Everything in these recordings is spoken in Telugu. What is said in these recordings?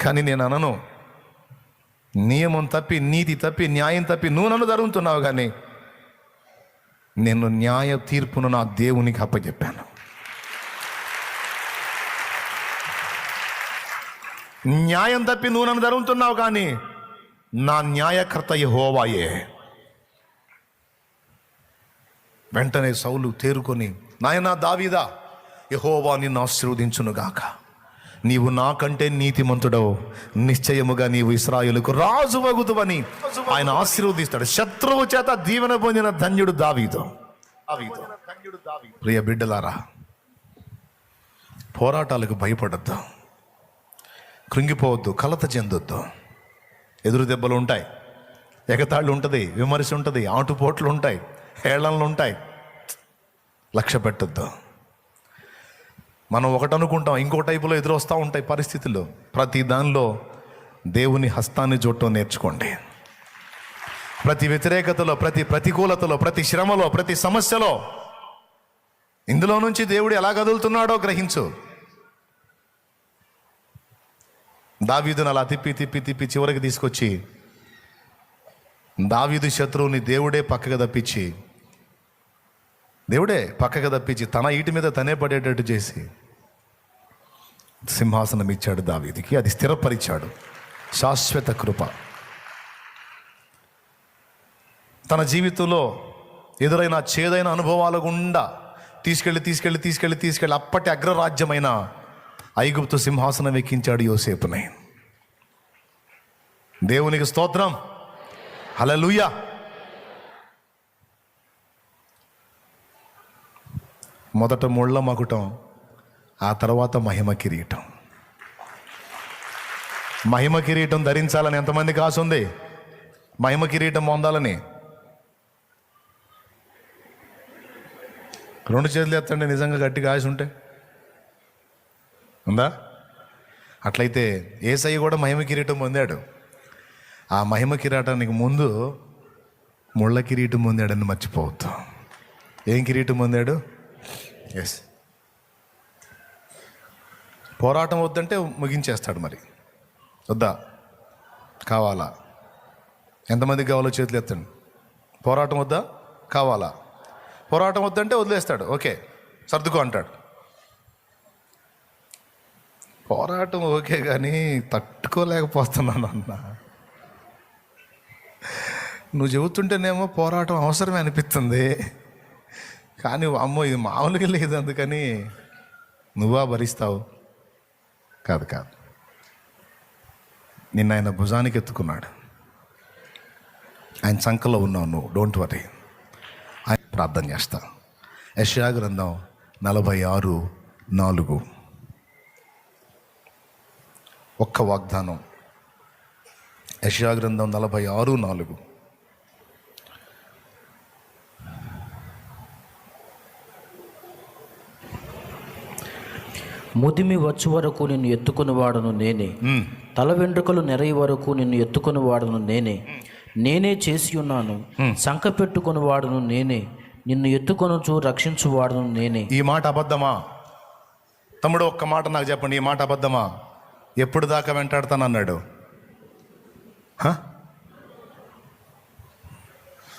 కానీ నేను అనను. నియమం తప్పి నీతి తప్పి న్యాయం తప్పి నువ్వు నన్ను జరుగుతున్నావు కానీ నేను న్యాయ తీర్పును నా దేవునికి అప్పచెప్పాను న్యాయం తప్పి నువ్వు నన్ను జరుగుతున్నావు కానీ నా న్యాయకర్త హోవాయే వెంటనే సౌలు తేరుకొని నాయనా దావీదా యహోవా నిన్ను ఆశీర్వదించునుగాక. నీవు నాకంటే నీతిమంతుడవు. నిశ్చయముగా నీవు ఇస్రాయులకు రాజు వగుతువని ఆయన ఆశీర్వదిస్తాడు. శత్రువు చేత దీవెన పొందిన ధన్యుడు దావీతో ప్రియ బిడ్డలారా పోరాటాలకు భయపడద్దు. కృంగిపోవద్దు కలత చెందొద్దు. ఎదురు దెబ్బలు ఉంటాయి. ఎగతాళ్ళు ఉంటుంది విమర్శ ఉంటుంది ఆటుపోట్లు ఉంటాయి హేళనలు ఉంటాయి. లక్ష్య పెట్టద్దు. మనం ఒకటి అనుకుంటాం ఇంకో టైపులో ఎదురొస్తూ ఉంటాయి పరిస్థితులు. ప్రతి దానిలో దేవుని హస్తాన్ని చూడటం నేర్చుకోండి. ప్రతి వ్యతిరేకతలో ప్రతి ప్రతికూలతలో ప్రతి శ్రమలో ప్రతి సమస్యలో ఇందులో నుంచి దేవుడు ఎలా కదులుతున్నాడో గ్రహించు. దావీదును అలా తిప్పి తిప్పి తిప్పి చివరికి తీసుకొచ్చి దావీదు శత్రువుని దేవుడే పక్కకు తప్పించి దేవుడే పక్కకు తప్పించి తన ఈటి మీద తనే పడేటట్టు చేసి సింహాసనం ఇచ్చాడు దావీదికి. అది స్థిరపరిచాడు. శాశ్వత కృప. తన జీవితంలో ఎదురైన చేదైన అనుభవాల గుండా తీసుకెళ్ళి తీసుకెళ్ళి తీసుకెళ్ళి తీసుకెళ్ళి అప్పటి అగ్రరాజ్యమైన ఐగుప్తు సింహాసనం ఎక్కించాడు యోసేపుని. దేవునికి స్తోత్రం. హలలుయా మొదట ముళ్ళ మకుటం ఆ తర్వాత మహిమ కిరీటం. మహిమ కిరీటం ధరించాలని ఎంతమందికి ఆశ ఉంది? మహిమ కిరీటం పొందాలని. రెండు చేతులు ఎత్తండి నిజంగా గట్టిగా ఆశ ఉంటే. ఉందా? అట్లయితే ఏసై కూడా మహిమ కిరీటం పొందాడు. ఆ మహిమ కిరీటానికి ముందు ముళ్ళ కిరీటం పొందాడని మర్చిపోవద్దు. ఏం కిరీటం పొందాడు? ఎస్ పోరాటం వద్దంటే ముగించేస్తాడు మరి. వద్దా? కావాలా? ఎంతమందికి కావాలో చేతులు ఎత్తండి పోరాటం వద్దా? కావాలా? పోరాటం వద్దంటే వదిలేస్తాడు. ఓకే. సర్దుకో అంటాడు. పోరాటం ఓకే కానీ తట్టుకోలేకపోతున్నాను అన్న. నువ్వు చెబుతుంటేనేమో పోరాటం అవసరమే అనిపిస్తుంది. కానీ అమ్మో ఇది మామూలుగా లేదు అందుకని నువ్వా భరిస్తావు? కాదు కాదు. నిన్న ఆయన భుజానికి ఎత్తుకున్నాడు. ఆయన చంకలో ఉన్నావు నువ్వు డోంట్ వరీ ఆయన ప్రార్థన చేస్తా. యశ్యా గ్రంథం నలభై ఆరు నాలుగు. ఒక్క వాగ్దానం. యశ్యా గ్రంథం నలభై ఆరు నాలుగు. ముదిమి వచ్చు వరకు నిన్ను ఎత్తుకుని వాడను నేనే. తల వెంట్రుకలు నెరయి వరకు నిన్ను ఎత్తుకుని వాడను నేనే. నేనే చేసి ఉన్నాను. సంక పెట్టుకుని వాడను నేనే. నిన్ను ఎత్తుకొనుచు రక్షించు వాడను నేనే. ఈ మాట అబద్ధమా? తమ్ముడు ఒక్క మాట నాకు చెప్పండి. ఈ మాట అబద్ధమా? ఎప్పుడు దాకా వెంటాడతానన్నాడు?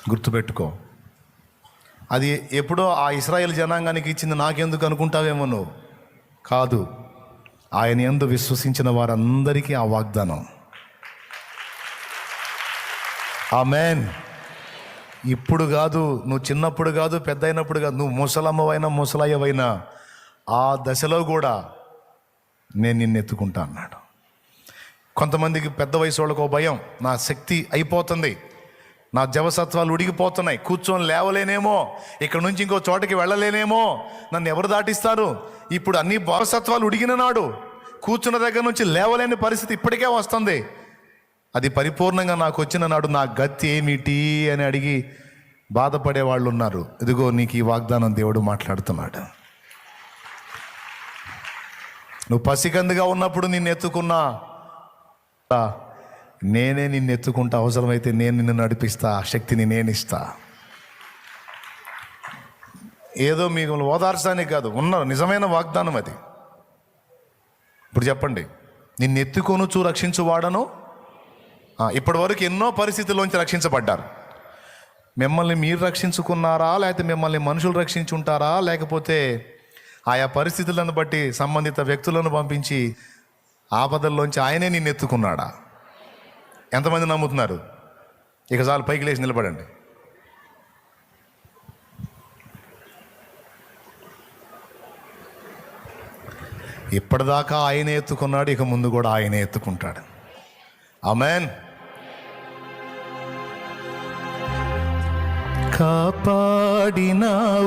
గుర్తుపెట్టుకో. అది ఎప్పుడో ఆ ఇస్రాయేల్ జనాంగానికి ఇచ్చింది. నాకెందుకు అనుకుంటావేమో నువ్వు? కాదు ఆయన ఎందు విశ్వసించిన వారందరికీ ఆ వాగ్దానం. ఆ ఇప్పుడు కాదు నువ్వు చిన్నప్పుడు కాదు పెద్ద అయినప్పుడు కాదు నువ్వు ముసలమ్మవైనా ముసలయ్యవైనా ఆ దశలో కూడా నేను నిన్ను ఎత్తుకుంటా అన్నాడు. కొంతమందికి పెద్ద వయసు వాళ్ళకు భయం నా శక్తి అయిపోతుంది. నా జవసత్వాలు ఉడిగిపోతున్నాయి. కూర్చొని లేవలేనేమో. ఇక్కడ నుంచి ఇంకో చోటకి వెళ్ళలేనేమో. నన్ను ఎవరు దాటిస్తారు? ఇప్పుడు అన్ని భావసత్వాలు ఉడిగిన నాడు కూర్చున్న దగ్గర నుంచి లేవలేని పరిస్థితి ఇప్పటికే వస్తుంది. అది పరిపూర్ణంగా నాకు వచ్చిన నాడు నా గతి ఏమిటి అని అడిగి బాధపడే వాళ్ళు ఉన్నారు ఇదిగో నీకు ఈ వాగ్దానం దేవుడు మాట్లాడుతున్నాడు. నువ్వు పసికందుగా ఉన్నప్పుడు నిన్ను ఎత్తుకున్నా. నేనే నిన్ను ఎత్తుకుంటా అవసరమైతే నేను నిన్ను నడిపిస్తా ఆ శక్తిని నేను ఇస్తా. ఏదో మీకు ఓదార్చడానికి కాదు ఉన్న నిజమైన వాగ్దానం అది. ఇప్పుడు చెప్పండి నిన్ను ఎత్తుకొనుచు రక్షించువాడను ఇప్పటి వరకు ఎన్నో పరిస్థితుల్లోంచి రక్షించబడ్డారు. మిమ్మల్ని మీరు రక్షించుకున్నారా లేకపోతే మిమ్మల్ని మనుషులు రక్షించుంటారా లేకపోతే ఆయా పరిస్థితులను బట్టి సంబంధిత వ్యక్తులను పంపించి ఆపదల్లోంచి ఆయనే నిన్ను ఎత్తుకున్నాడా? ఎంతమంది నమ్ముతున్నారు? ఇక చాలు పైకి లేచి నిలబడండి. ఇప్పటిదాకా ఆయనే ఎత్తుకున్నాడు ఇక ముందు కూడా ఆయనే ఎత్తుకుంటాడు. అమెన్ కాపాడినావు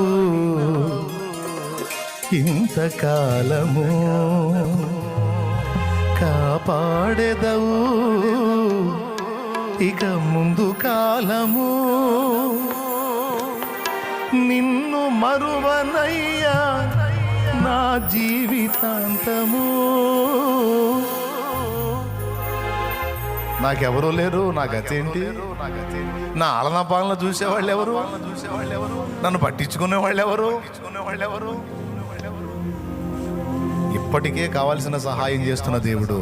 ఇంతకాలము. కాపాడెదవు. ఇక ముందు కాలము నిన్ను మరువనయ్యా నా జీవితాంతము. నాకెవరూ లేరు నా గతేంటి? నా ఆలనా పాలన చూసేవాళ్ళు ఎవరు నన్ను పట్టించుకునే వాళ్ళు ఎవరు వాళ్ళు ఎవరు ఇప్పటికే కావాల్సిన సహాయం చేస్తున్న దేవుడు.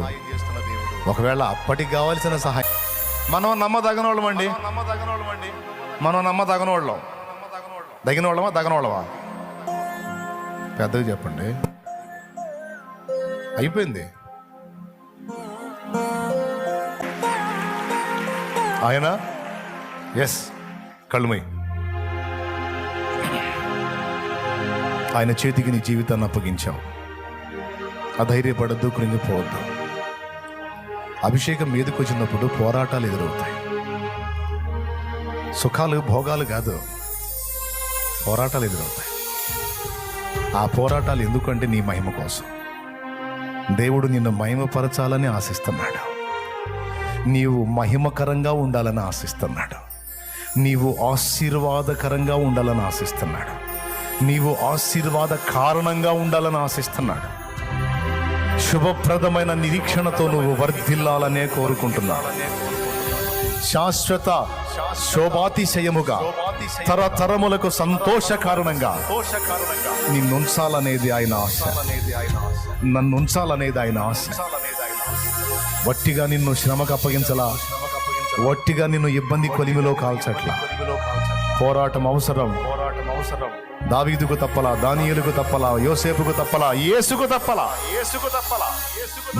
ఒకవేళ అప్పటికి కావాల్సిన సహాయం మనం నమ్మదగిన వాళ్ళమండి మనం నమ్మదగిన వాళ్ళం దగిన వాళ్ళమా దగన వాళ్ళమా పెద్దగా చెప్పండి. అయిపోయింది. ఆయన? ఎస్ కళ్ళుమై ఆయన చేతికి నీ జీవితాన్ని అప్పగించావు అధైర్యపడద్దు కృంగిపోవద్దు. అభిషేకం మీదకి వచ్చినప్పుడు పోరాటాలు ఎదురవుతాయి. సుఖాలు భోగాలు కాదు పోరాటాలు ఎదురవుతాయి. ఆ పోరాటాలు ఎందుకంటే నీ మహిమ కోసం. దేవుడు నిన్ను మహిమపరచాలని ఆశిస్తున్నాడు. నీవు మహిమకరంగా ఉండాలని ఆశిస్తున్నాడు. నీవు ఆశీర్వాదకరంగా ఉండాలని ఆశిస్తున్నాడు. నీవు ఆశీర్వాద కారణంగా ఉండాలని ఆశిస్తున్నాడు. శుభప్రదమైన నిరీక్షణతో నువ్వు వర్ధిల్లాలనే కోరుకుంటున్నా. శాశ్వత శోభాతిశయముగా తరతరములకు సంతోష కారణంగా నిన్ను ఆయన ఆశ. నన్ను ఉంచాలనేది ఆయన ఆశ. వట్టిగా నిన్ను శ్రమకు అప్పగించలా. వట్టిగా నిన్ను ఇబ్బంది కొలిమిలో కాల్చట్లా. పోరాటం అవసరం పోరాటం అవసరం. దావీదుకు తప్పలా దానియేలుకు తప్పలా యోసేపుకు తప్పలా యేసుకు తప్పలా. యేసుకు తప్పలా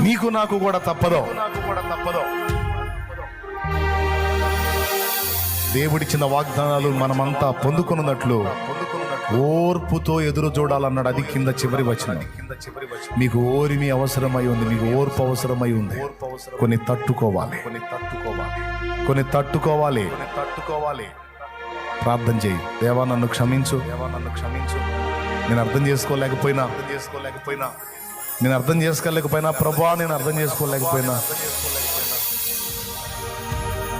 నీకు నాకు కూడా తప్పదో? నాకు కూడా తప్పదో దేవుడిచ్చిన వాగ్దానాలు మనమంతా పొందుకున్నట్లు ఓర్పుతో ఎదురు చూడాలన్నాడు. అది కింద చివరి వచ్చిన మీకు ఓరిమి అవసరమై ఉంది మీకు ఓర్పు అవసరమై ఉంది. కొన్ని తట్టుకోవాలి. కొన్ని తట్టుకోవాలి. కొన్ని తట్టుకోవాలి. తట్టుకోవాలి. ప్రార్థన చేయి. దేవా నన్ను క్షమించు. దేవా నన్ను క్షమించు. నేను అర్థం చేసుకోలేకపోయినా. అర్థం చేసుకోలేకపోయినా. నేను అర్థం చేసుకోలేకపోయినా. ప్రభా నేను అర్థం చేసుకోలేకపోయినా.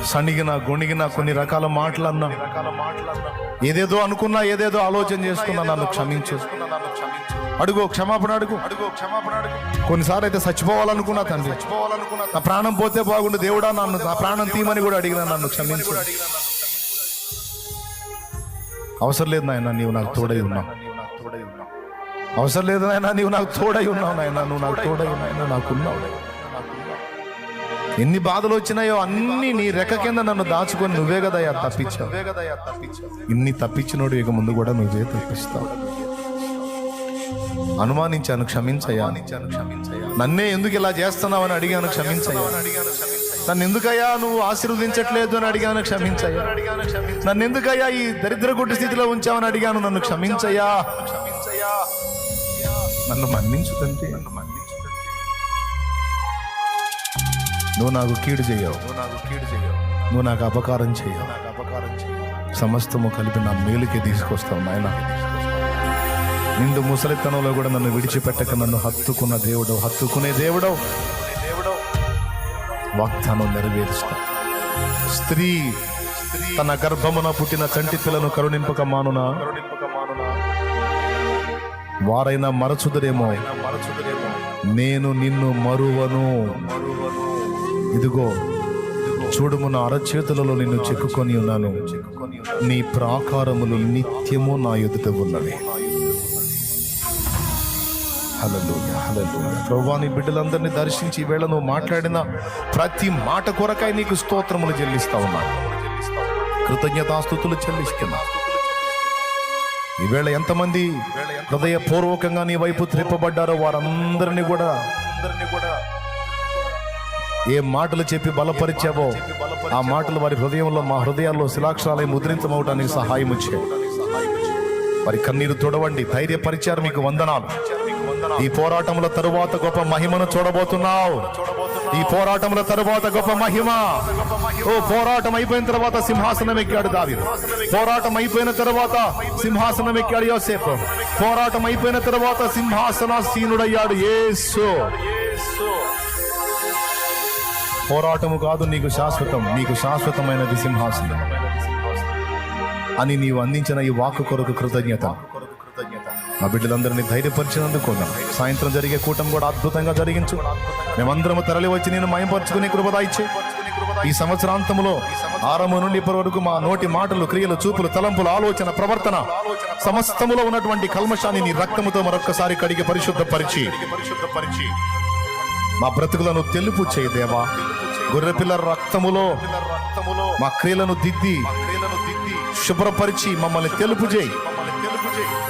సణిగిన గొణిగిన కొన్ని రకాల మాటలు అన్నా ఏదేదో అనుకున్నా ఏదేదో ఆలోచన చేసుకున్నా నన్ను క్షమించు. అడుగు క్షమాపణ అడుగు. అడుగు క్షమాపణ అడుగు. కొన్నిసార్లు అయితే చచ్చిపోవాలనుకున్నా తండ్రి. చచ్చిపోవాలనుకున్నా నా ప్రాణం పోతే బాగుండు దేవుడా నన్ను నా ప్రాణం తీయమని కూడా అడిగినా నన్ను క్షమించు. అవసరం లేదు నాయన నీవు నాకు తోడై ఉన్నావు. అవసరం లేదు నాయన నీవు నాకు తోడై ఉన్నావు నాయన నువ్వు నాకు తోడై ఉన్నాయన నాకున్నావు ఎన్ని బాధలు వచ్చినాయో అన్ని నీ రెక్క కింద నన్ను దాచుకొని నువ్వే కదయ్యా తప్పించావు. ఇన్ని తప్పించినోడు ఇక ముందు కూడా నువ్వే తప్పిస్తావు. అనుమానించాను క్షమించయ్యా. నన్నే ఎందుకు ఇలా చేస్తున్నావని అడిగాను క్షమించయ్యా. నన్ను ఎందుకయ్యా నువ్వు ఆశీర్వదించట్లేదు అని అడిగాను క్షమించయ్యా. నన్ను ఎందుకయ్యా ఈ దరిద్ర గుడ్డి స్థితిలో ఉంచావని అడిగాను నన్ను క్షమించయ్యా. నన్ను మన్నించు తండ్రి. నన్ను మన్నించు నువ్వు నాకు కీడు చేయవు. నువ్వు నాకు కీడు చేయవు నువ్వు నాకు అపకారం చేయవు. నాకు అపకారం చేయవు సమస్తము కలిపి నా మేలుకే తీసుకొస్తావు నాయన. నిండు ముసలితనంలో కూడా నన్ను విడిచిపెట్టక నన్ను హత్తుకున్న దేవుడు హత్తుకునే దేవుడు దేవుడు వాగ్దానం నెరవేరుస్తా స్త్రీ తన గర్భమున పుట్టిన చంటి పిల్లను కరుణింపక మానున? వారైనా మరచుదరేమో? నేను నిన్ను మరువను. ఇదిగో చూడుము నా అరచేతులలో నిన్ను చెక్కుకొని ఉన్నాను. నీ ప్రాకారములు నిత్యము నా ఎదుట ఉన్నవి. హల్లెలూయా నీ బిడ్డలందరినీ దర్శించి ఈ వేళ నువ్వు మాట్లాడిన ప్రతి మాట కొరకై నీకు స్తోత్రములు చెల్లిస్తా ఉన్నాను. కృతజ్ఞతాస్తుతులు చెల్లిస్తున్నా. ఈవేళ ఎంతమంది హృదయపూర్వకంగా నీ వైపు త్రిప్పబడ్డారో వారందరినీ కూడా ఏ మాటలు చెప్పి బలపరిచావో ఆ మాటలు వారి హృదయంలో మా హృదయాల్లో శిలాక్షరాలై ముద్రించమవటానికి సహాయం చేయండి వారి కన్నీరు తొడవండి ధైర్యపరిచారు మీకు వందనాలు. ఈ పోరాటముల తరువాత గొప్ప మహిమను చూడబోతున్నావు. ఈ పోరాటముల తరువాత గొప్ప మహిమ. ఓ పోరాటం అయిపోయిన తర్వాత సింహాసనం ఎక్కాడు దావి పోరాటం అయిపోయిన తర్వాత సింహాసనం ఎక్కాడు యోసేపు. పోరాటం అయిపోయిన తర్వాత సింహాసనాసీనుడయ్యాడు ఏసు పోరాటము కాదు నీకు శాశ్వతం. నీకు శాశ్వతమైనది సింహాసనం. అని నీవు అందించిన ఈ వాక్కు కొరకు కృతజ్ఞత. మా బిడ్డలందరినీ ధైర్యపరిచినందుకు సాయంత్రం జరిగే కూటం కూడా అద్భుతంగా జరిగించు. మేమందరము తరలి వచ్చి నేను మయంపరుచుకునే కృపదాయిచ్చు ఈ సంవత్సరాంతములో ఆరంభం నుండి ఇప్పటి వరకు మా నోటి మాటలు క్రియలు చూపులు తలంపులు ఆలోచన ప్రవర్తన సమస్తములో ఉన్నటువంటి కల్మషాన్ని నీ రక్తముతో మరొక్కసారి కడిగి పరిశుద్ధపరిచి. పరిశుద్ధపరిచి మా బ్రతుకులను తెలుపు చేయదేవా గొర్రెపిల్ల రక్తములో మా క్రియలను దిద్ది శుభ్రపరిచి మమ్మల్ని తెలుపు చేయి.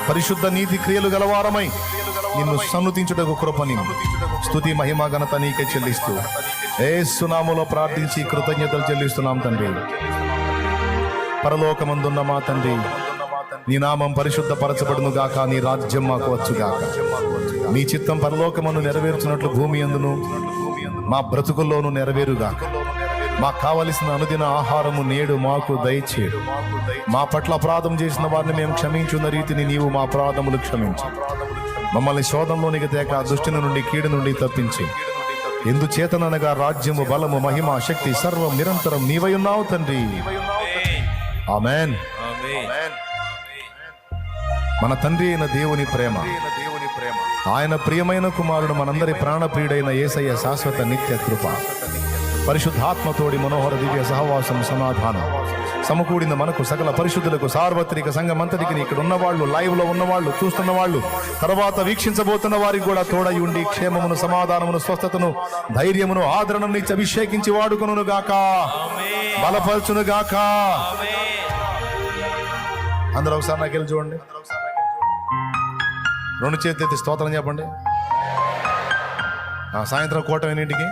పరిశుద్ధ నీతి క్రియలు గలవారమై నిన్ను సన్నుతించుటకు కృపని స్థుతి మహిమ ఘనత నీకే చెల్లిస్తూ. ఏ సునాములో ప్రార్థించి కృతజ్ఞతలు చెల్లిస్తున్నాం తండ్రి. పరలోకమందున్న మా తండ్రి. నీ నామం పరిశుద్ధ పరచబడును గాక నీ రాజ్యం మాకు వచ్చుగాక. నీ చిత్తం పరలోకమును నెరవేర్చినట్లు భూమి ఎందును మా బ్రతుకుల్లోనూ నెరవేరుగాక. మాకు కావలసిన అనుదిన ఆహారము నేడు మాకు దయచేడు మా పట్ల అపరాధం చేసిన వారిని మేము క్షమించున్న రీతిని నీవు మా అపరాధములు క్షమించు. మమ్మల్ని శోధంలోనికి తేక దుష్టిని నుండి కీడు నుండి తప్పించి. ఎందుచేతననగా రాజ్యము బలము మహిమ శక్తి సర్వం నిరంతరం నీవై ఉన్నావు తండ్రి. ఆమెన్. మన తండ్రి అయిన దేవుని ప్రేమ. ఆయన ప్రియమైన కుమారుడు మనందరి ప్రాణప్రియుడైన ఏసయ్య శాశ్వత నిత్య కృప. పరిశుద్ధాత్మతోడి మనోహర దివ్య సహవాసం సమాధానం. సమకూడిన మనకు సకల పరిశుద్ధులకు సార్వత్రిక సంఘమంతటికి ఇక్కడ ఉన్నవాళ్ళు లైవ్లో ఉన్నవాళ్ళు చూస్తున్న వాళ్ళు తర్వాత వీక్షించబోతున్న వారికి కూడా తోడై ఉండి క్షేమమును సమాధానమును స్వస్థతను ధైర్యమును ఆదరణను ఇచ్చి అభిషేకించి వాడుకొనును గాక. బలపరచును గాక. అందరూ ఒకసారి నాకు వెళ్ళి చూడండి. రెండు చేతులు ఎత్తి స్తోత్రం చెప్పండి. సాయంత్రం కూటమి ఎన్నింటికి?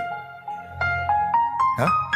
ఆ?